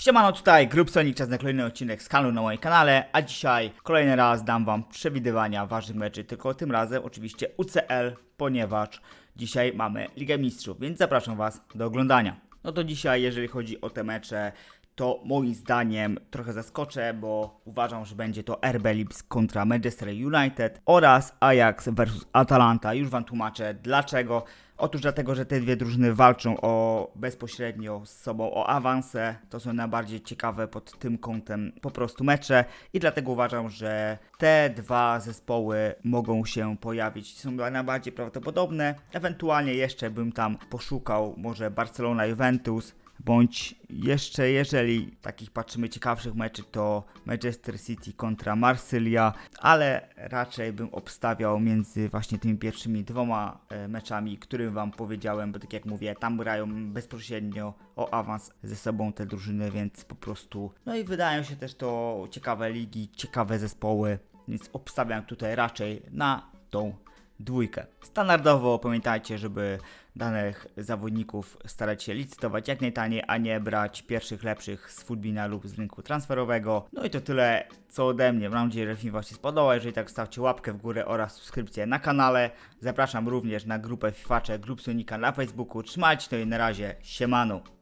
Siemano tutaj, Grup Sonic, czas na kolejny odcinek z kanału na moim kanale, a dzisiaj kolejny raz dam wam przewidywania ważnych meczy, tylko tym razem oczywiście UCL, ponieważ dzisiaj mamy Ligę Mistrzów, więc zapraszam was do oglądania. No to dzisiaj, jeżeli chodzi o te mecze, to moim zdaniem trochę zaskoczę, bo uważam, że będzie to RB Leipzig kontra Manchester United oraz Ajax versus Atalanta. Już wam tłumaczę dlaczego. Otóż dlatego, że te dwie drużyny walczą o bezpośrednio z sobą o awanse. To są najbardziej ciekawe pod tym kątem po prostu mecze i dlatego uważam, że te dwa zespoły mogą się pojawić. Są najbardziej prawdopodobne. Ewentualnie jeszcze bym tam poszukał może Barcelona Juventus bądź jeszcze jeżeli takich patrzymy ciekawszych meczy to Manchester City kontra Marsylia, ale raczej bym obstawiał między właśnie tymi pierwszymi dwoma e, meczami, którym wam powiedziałem, bo tak jak mówię, tam grają bezpośrednio o awans ze sobą te drużyny, więc po prostu no i wydają się też to ciekawe ligi, ciekawe zespoły, więc obstawiam tutaj raczej na tą dwójkę. Standardowo pamiętajcie, żeby danych zawodników starać się licytować jak najtaniej, a nie brać pierwszych lepszych z Foodbina lub z rynku transferowego. No i to tyle co ode mnie. Mam nadzieję, że film Wam się spodobał. Jeżeli tak, stawcie łapkę w górę oraz subskrypcję na kanale. Zapraszam również na grupę Fifacze Grup Sonika na Facebooku. Trzymajcie to i na razie. Siemano.